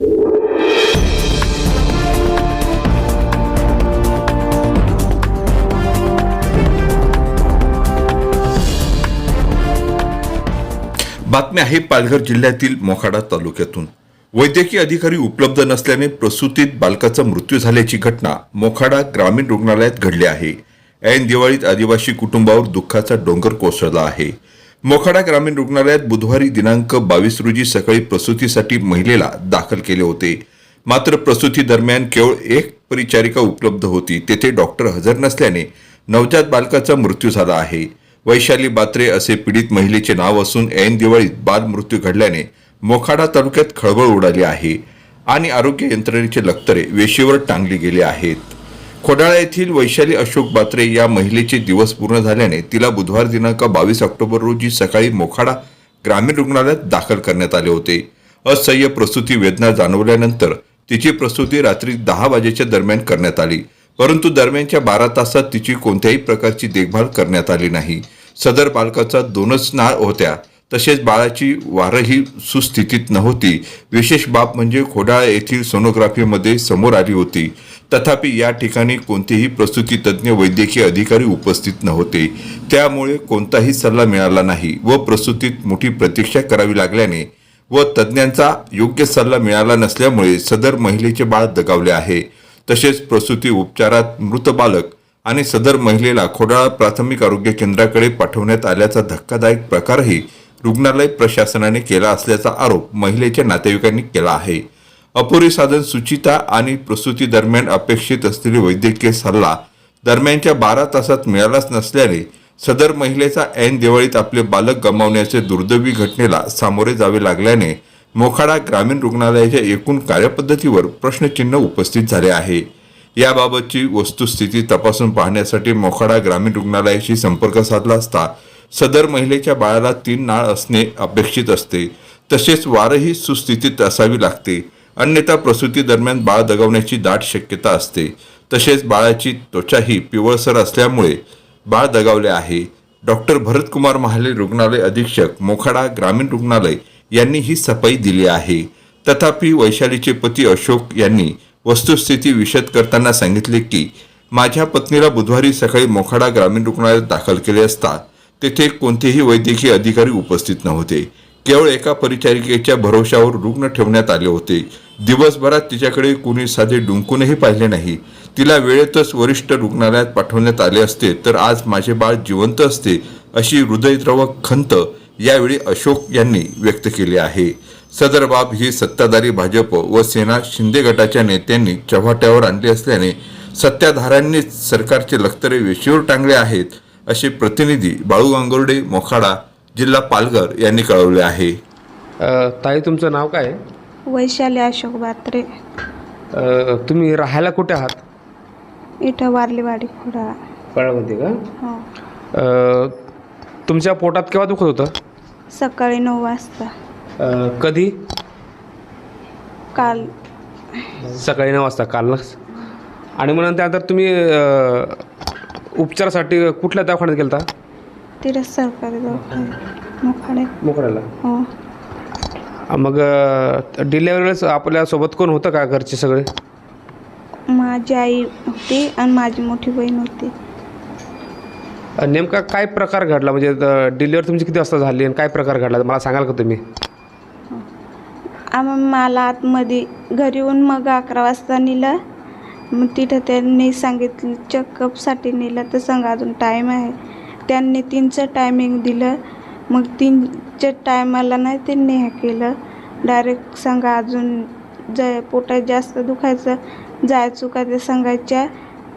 बातमी आहे पालघर जिल्ह्यातील मोखाडा तालुक्यातून. वैद्यकीय अधिकारी उपलब्ध नसल्याने प्रसूतीत बालकाचा मृत्यू झाल्याची घटना मोखाडा ग्रामीण रुग्णालयात घडली आहे. ऐन दिवाळीत आदिवासी कुटुंबावर दुःखाचा डोंगर कोसळला आहे. मोखाडा ग्रामीण रुग्णालयात बुधवारी दिनांक बावीस रोजी सकाळी प्रसूतीसाठी महिलेला दाखल केले होते. मात्र प्रसूती दरम्यान केवळ एक परिचारिका उपलब्ध होती. तेथे डॉक्टर हजर नसल्याने नवजात बालकाचा मृत्यू झाला आहे. वैशाली बात्रे असे पीडित महिलेचे नाव असून ऐन दिवाळीत बाल मृत्यू घडल्याने मोखाडा तालुक्यात खळबळ उडाली आहे आणि आरोग्य यंत्रणेचे लक्तरे वेशीवर टांगले गेले आहेत. खोडाळा येथील वैशाली अशोक बात्रे या महिलेचे दिवस पूर्ण झाल्याने तिला बुधवार दिनांक बावीस ऑक्टोबर रोजी सकाळी मोखाडा ग्रामीण रुग्णालयात दाखल करण्यात आले होते. असह्य प्रसूती वेदना जाणवल्यानंतर तिची प्रसूती रात्री दहा वाजेच्या दरम्यान करण्यात आली. परंतु दरम्यानच्या बारा तासात तिची कोणत्याही प्रकारची देखभाल करण्यात आली नाही. सदर बालकाचा दोनच नाळ होत्या. तसेच बाळाची वारही सुस्थितीत नव्हती. विशेष बाब म्हणजे खोडाळा येथील सोनोग्राफीमध्ये समोर आली होती. तथापि या ठिकाणी कोणतेही प्रसूती तज्ज्ञ वैद्यकीय अधिकारी उपस्थित नव्हते. त्यामुळे कोणताही सल्ला मिळाला नाही व प्रसूतीत मोठी प्रतीक्षा करावी लागल्याने व तज्ज्ञांचा योग्य सल्ला मिळाला नसल्यामुळे सदर महिलेचे बाळ दगावले आहे. तसेच प्रसूती उपचारात मृत बालक आणि सदर महिलेला खोडाळा प्राथमिक आरोग्य केंद्राकडे पाठवण्यात आल्याचा धक्कादायक प्रकारही रुग्णालय प्रशासनाने केला असल्याचा आरोप महिलेच्या नातेवाईकांनी केला आहे. अपुरी साधन सुचिता आणि प्रसूती दरम्यान अपेक्षित असलेले वैद्यकीय सल्ला दरम्यानच्या बारा तासात मिळालाच नसल्याने सदर महिलेचा ऐन दिवाळीत आपले बालक गमावण्याचे दुर्दैवी घटनेला सामोरे जावे लागल्याने मोखाडा ग्रामीण रुग्णालयाच्या एकूण कार्यपद्धतीवर प्रश्नचिन्ह उपस्थित झाले आहे. याबाबतची वस्तुस्थिती तपासून पाहण्यासाठी मोखाडा ग्रामीण रुग्णालयाशी संपर्क साधला असता सदर महिलेच्या बाळाला तीन नाळ असणे अपेक्षित असते. तसेच वारही सुस्थितीत असावी लागते. अन्यथा प्रसूती दरम्यान बाळ दगावण्याची दाट शक्यता असते. तसेच बाळाची त्वचाही पिवळसर असल्यामुळे बाळ दगावले आहे. डॉक्टर भरतकुमार महाले रुग्णालय अधीक्षक मोखाडा ग्रामीण रुग्णालय यांनी ही सफाई दिली आहे. तथापि वैशालीचे पती अशोक यांनी वस्तुस्थिती विशद करताना सांगितले की माझ्या पत्नीला बुधवारी सकाळी मोखाडा ग्रामीण रुग्णालयात दाखल केले असता तेथे कोणतेही वैद्यकीय अधिकारी उपस्थित नव्हते. केवळ एका परिचारिकेच्या भरोशावर रुग्ण ठेवण्यात आले होते. दिवसभरात तिच्याकडे कुणी साधे डुंकूनही पाहिले नाही. तिला वेळेतच वरिष्ठ रुग्णालयात पाठवण्यात आले असते तर आज माझे बाळ जिवंत असते अशी हृदयद्रवक खंत यावेळी अशोक यांनी व्यक्त केली आहे. सदर बाब ही सत्ताधारी भाजप व सेना शिंदे गटाच्या नेत्यांनी चव्हाट्यावर आणली असल्याने सत्ताधाऱ्यांनीच सरकारचे लक्तरे वेशीवर टांगले आहेत असे प्रतिनिधी बाळू गांगुर्डे मोखाडा जिल्हा पालघर यांनी कळवले आहे. ताई तुमचं नाव काय आहे? वैशाली अशोक बात्रे. अ, तुम्ही राहायला कुठे आहात? इथं वारलीवाडी खोडा कळामध्ये का? हो. अ, तुमच्या पोटात केव्हा दुखत होतं? सकाळी नऊ वाजता. अ, कधी? काल. सकाळी नऊ वाजता काल ना? आणि मग त्यानंतर तुम्ही अ, उपचारासाठी कुठल्या दवाखान्यात गेलता? तिथं सरकारी दवाखान्यात मोखाडे. मोकळ्याला हो. मग डिलेवरी वेळेस आपल्यासोबत कोण होतं का घरचे सगळे? माझी आई होती आणि माझी मोठी बहीण होती. नेमका काय प्रकार घडला? म्हणजे डिलिव्हरी तुमची किती वाजता झाली आणि काय प्रकार घडला? मला सांगाल का तुम्ही? मला आतमध्ये घरी येऊन मग अकरा वाजता नेलं. मग तिथं त्यांनी सांगितलं चेकअपसाठी नेलं. तर सांगा अजून टाईम आहे. त्यांनी तीनचं टायमिंग दिलं. मग तीनच्या टायमाला नाही त्यांनी हे केलं. डायरेक्ट सांगा अजून जय पोटात जास्त दुखायचं जायचो का ते सांगायच्या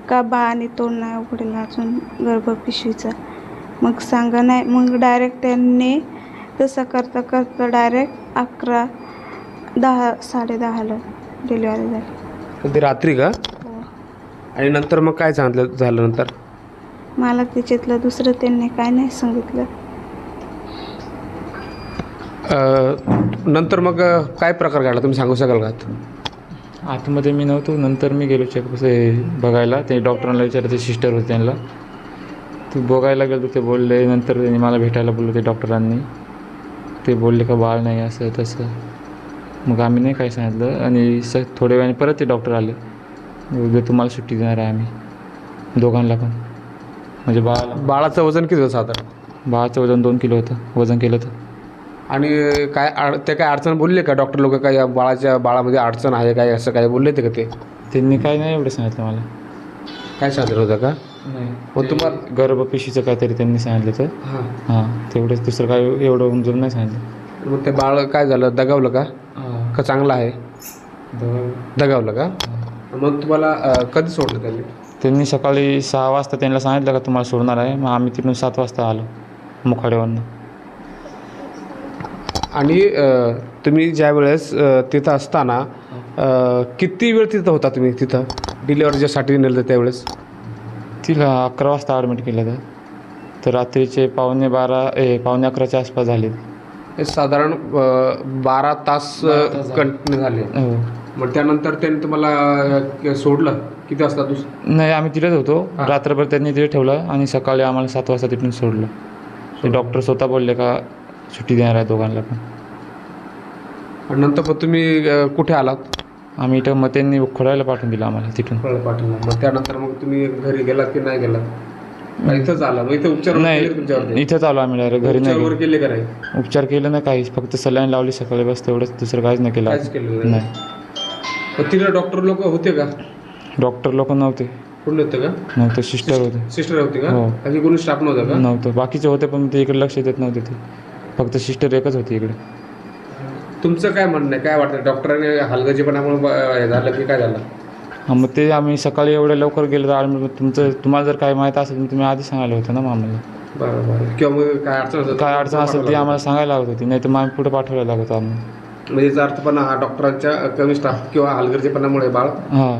का बाळाने तोंड नाही उघडेल अजून गर्भपिशवीचं मग सांगा नाही मग डायरेक्ट त्यांनी तसं करता करता डायरेक्ट अकरा दहा साडे दहाला डिलिव्हरी झाली. कधी रात्री का? हो. आणि नंतर मग काय सांगितलं झालं नंतर? मला त्याच्यातलं दुसरं त्यांनी काय नाही सांगितलं. नंतर मग काय प्रकार घडला? तुम्ही सांगू शकाल का? आतमध्ये मी नव्हतो नंतर मी गेलो चेक बघायला. ते डॉक्टरांना विचारलं ते सिस्टर होते त्यांना. ते बघायला गेलो ते बोलले नंतर त्यांनी मला भेटायला बोलले ते डॉक्टरांनी. ते बोलले का बाळ नाही असं तसं. मग आम्ही नाही काय सांगितलं आणि स थोड्या वेळाने परत ते डॉक्टर आले. उद्या तुम्हाला सुट्टी देणार आहे आम्ही दोघांना पण. म्हणजे बाळाला बाळाचं वजन किती होतं साधारण? बाळाचं वजन दोन किलो होतं वजन केलं तर आणि काय अड ते काय अडचण बोलले का? डॉक्टर लोक काय या बाळाच्या बाळामध्ये अडचण आहे काय? असं काय बोलले ते का ते? त्यांनी काय नाही एवढं सांगितलं मला. काय सांगितलं होतं का? नाही. मग तुम्हाला गर्भपिशीचं काहीतरी त्यांनी सांगितलं तर हां. हां तेवढंच दुसरं काय एवढं उमजून नाही सांगितलं. मग ते बाळ काय झालं? दगावलं का? का चांगलं आहे? दगावलं. का? मग तुम्हाला अं, कधी सोडलं त्यांनी? त्यांनी सकाळी सहा वाजता त्यांना सांगितलं का तुम्हाला सोडणार आहे? मग आम्ही तिथून सात वाजता आलो मुखाड्यावरनं आणि तुम्ही ज्या वेळेस तिथं असताना किती वेळ तिथं होता तुम्ही तिथं? डिलेवरीच्यासाठी नेलं होतं त्यावेळेस? तिला अकरा वाजता ॲडमिट केलं तर तर रात्रीचे पावणे बारा ए पावणे अकराच्या आसपास झाले. हे साधारण अं, बारा तास कंटिन्यू झाले. हो. मग त्यानंतर त्यांनी तुम्हाला सोडलं? किती वाजता दुस? नाही आम्ही तिथेच होतो. रात्रभर त्यांनी तिथे ठेवलं आणि सकाळी आम्हाला सात वाजता तिथून सोडलं. ते डॉक्टर स्वतः बोलले का सुट्टी देणार आहे दोघांना पण. नंतर मग तुम्ही अं, कुठे आलात? आम्ही इथं मग त्यांनी खोडायला पाठवून दिलं आम्हाला तिथून. पाठवला मग त्यानंतर मग तुम्ही घरी गेलात की नाही गेलात? इथंच आला मग इथं उपचार केले? नाही इथंच आलो आम्ही डायरेक्ट घरी उपचार नाही वगैरे केले का नाही? गेलो. उपचार केलं नाही काहीच. फक्त सलाईन लावली सकाळी बस तेवढंच दुसरं काहीच नाही केलं काहीच केलेलं नाही. नाही. मग तिकडे डॉक्टर लोक होते का? डॉक्टर लोक नव्हते. कोण होते का? नव्हतं सिस्टर होते. सिस्टर होते का? हो. बाकी कोणी स्टाफ नव्हता का? नव्हतं. बाकीचे होते पण ते इकडे लक्ष देत नव्हते ते. फक्त सिस्टर एकच होती इकडे. तुमचं काय म्हणणं आहे? काय वाटतं? डॉक्टरांनी हलगर्जीपणामुळे ब- हे झालं की काय झालं? हां मग ते आम्ही सकाळी एवढ्या लवकर गेलो तर आम्ही तुमचं तुम्हाला जर काय माहीत असेल तर तुम्ही आधी सांगायला होतं ना मग आम्हाला बरं बरं. किंवा मग काय अडचण असेल काय अडचण असेल ती आम्हाला सांगायला लागत होती. नाही तर मग आम्ही पुढे पाठवायला लागत आम्ही म्हणजे याचा अर्थ पण हा डॉक्टरांच्या कमी स्टाफ किंवा हलगर्जीपणामुळे बाळ? हां.